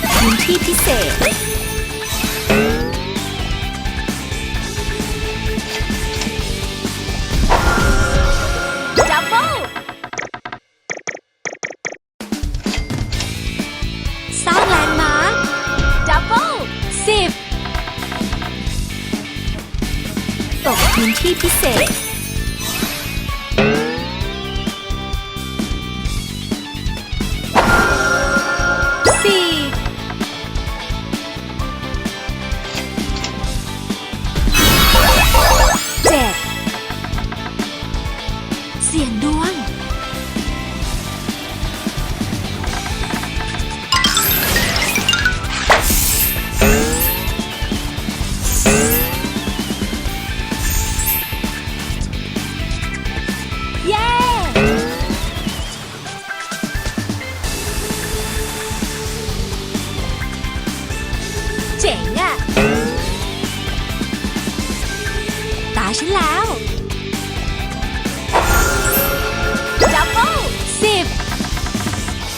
กพื้นที่พิเศษ ดับเบิลสร้างแลนด์มาร์คดับเบิลสิบตกพื้นที่พิเศษ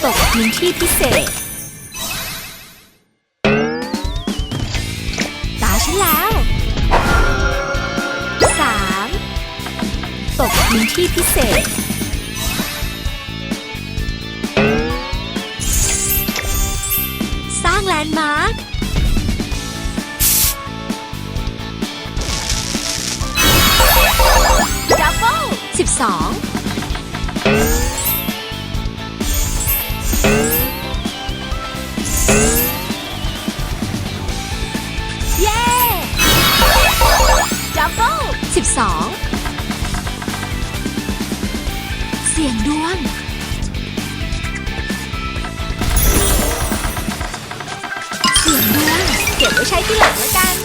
ตกพื้นที่พิเศษ ตาฉันแล้วสามตกพื้นที่พิเศษสร้างแลนด์มาร์คดับเบิลสิบสอง ช้ที่หลังแล้วกัน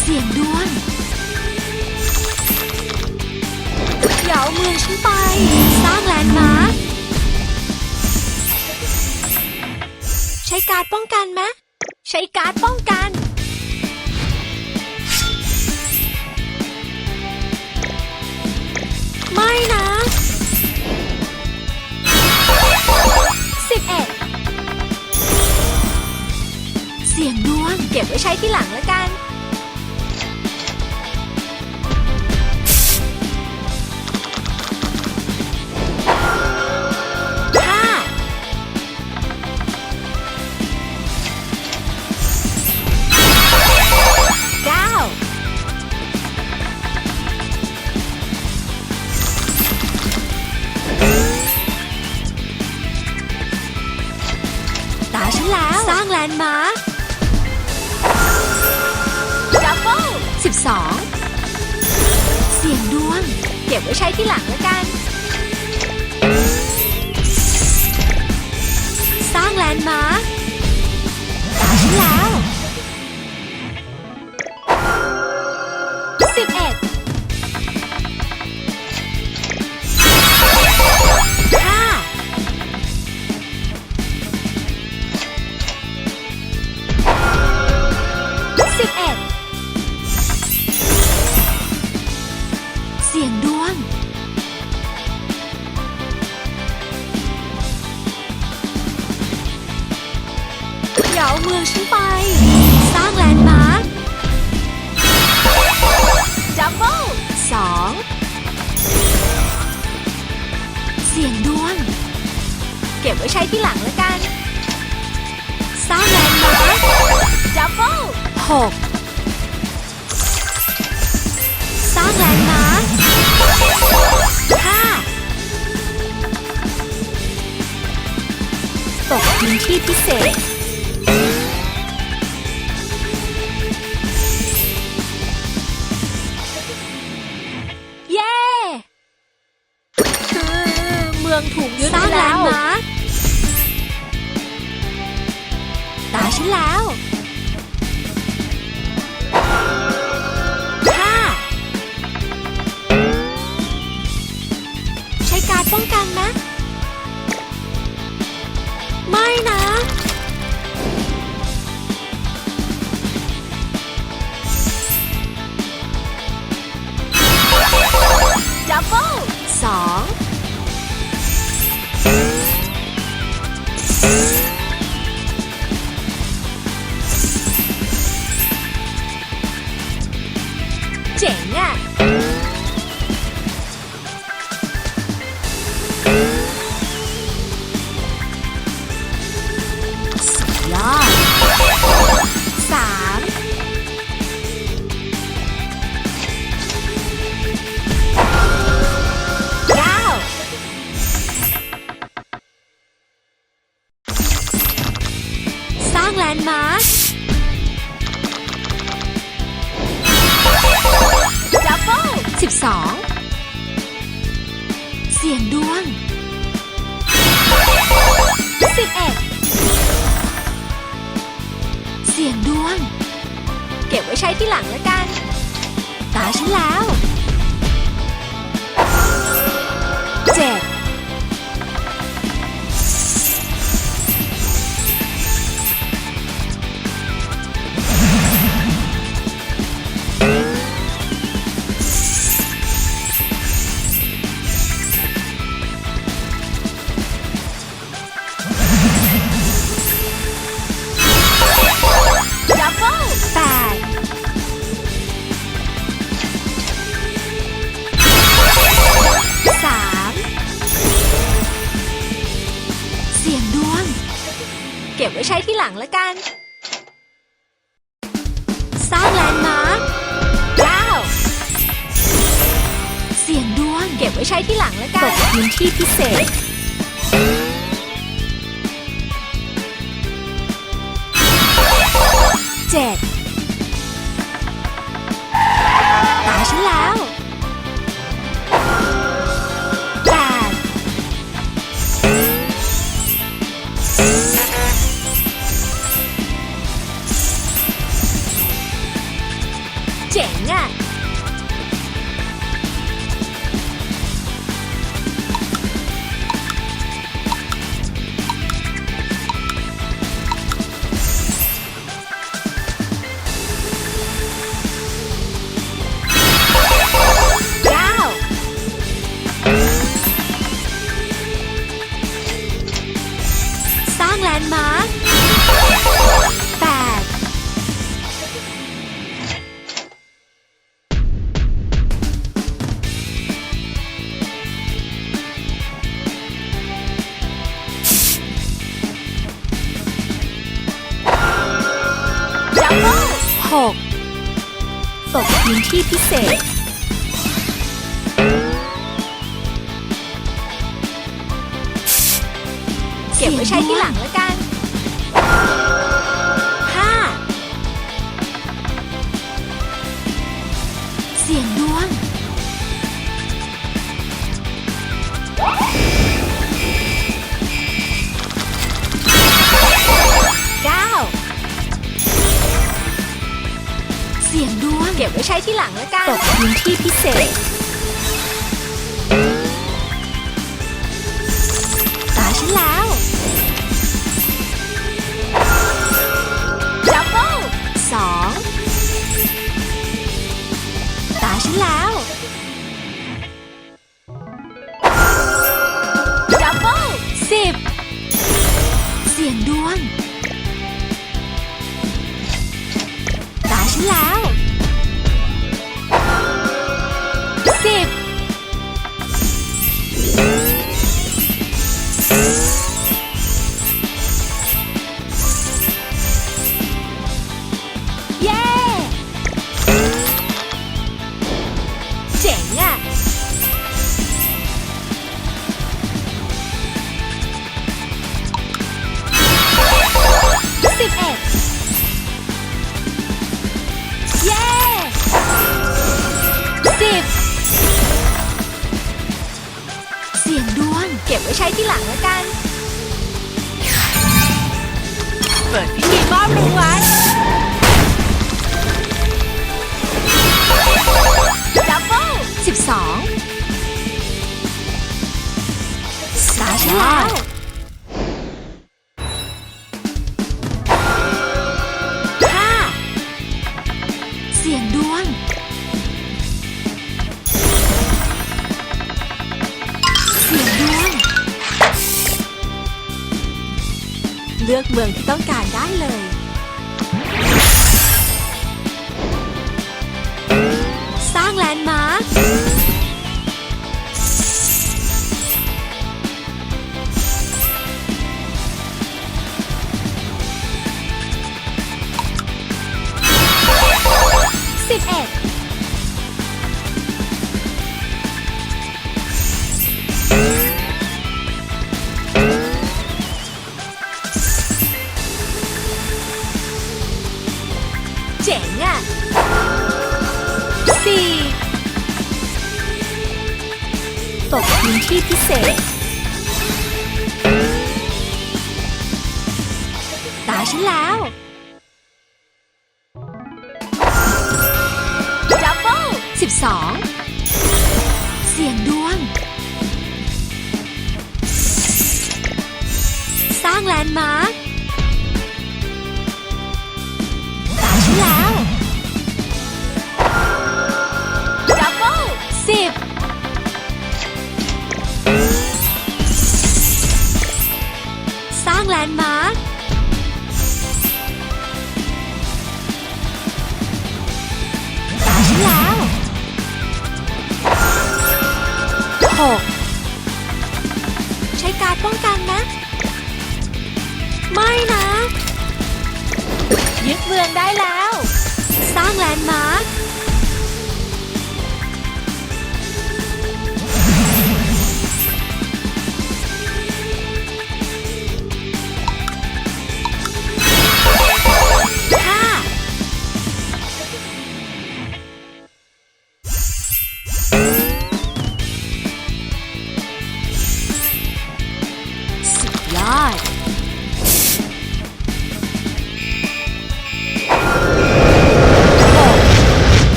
เสียงดวงเดี๋ยวเมืองฉันไป สร้างแลนด์มาร์คใช้การ์ดป้องกันไหมใช้การ์ดป้องกัน ไม่นะ ก็บไว้ใช้ที่หลังแล้วกันห้าเก้าตาฉันแล้ว สร้างแลนด์มาร์ค เก็บไว้ใช้ที่หลังแล้วกัน สร้างแลนด์มาร์ค เอาเมืองฉันไป สร้างแลนด์มาร์คดับเบิลสองเสียงดวง เก็บไว้ใช้ที่หลังแล้วกัน สร้างแลนด์มาร์คดับเบิลหกสร้างแลนด์มาร์คห้าตกพื้นที่พิเศษ เจ๋งอะยอดสามเก้าสร้างแลนด์มาร์ค 12 เสียงดวง 11 เสียงดวง เก็บไว้ใช้ที่หลังแล้วกัน ตาฉันแล้ว ใช้ที่หลังแล้วกัน สร้างแลนด์มาร์คเก้าเสียงดวงเก็บไว้ใช้ที่หลังแล้วตกันกพื้นที่พิเศษ เจ็ด พื้นที่พิเศษ เก็บไว้ใช้ที่หลังแล้วกัน ที่หลังแล้วกันตกพื้นที่พิเศษ ใช้ที่หลังแล้วกัน เปิดพิธีมอบรางวัลดับเบิลสิบสองสาฉันแล้ว ลือกเมืองที่ต้องการได้เลย ตกพื้นที่พิเศษ ตาฉันแล้วดับเบิลสิบสองเสียงดวง สร้างแลนด์มาร์ค ไม่นะ ยึดเมืองได้แล้ว สร้างแลนด์มาร์ค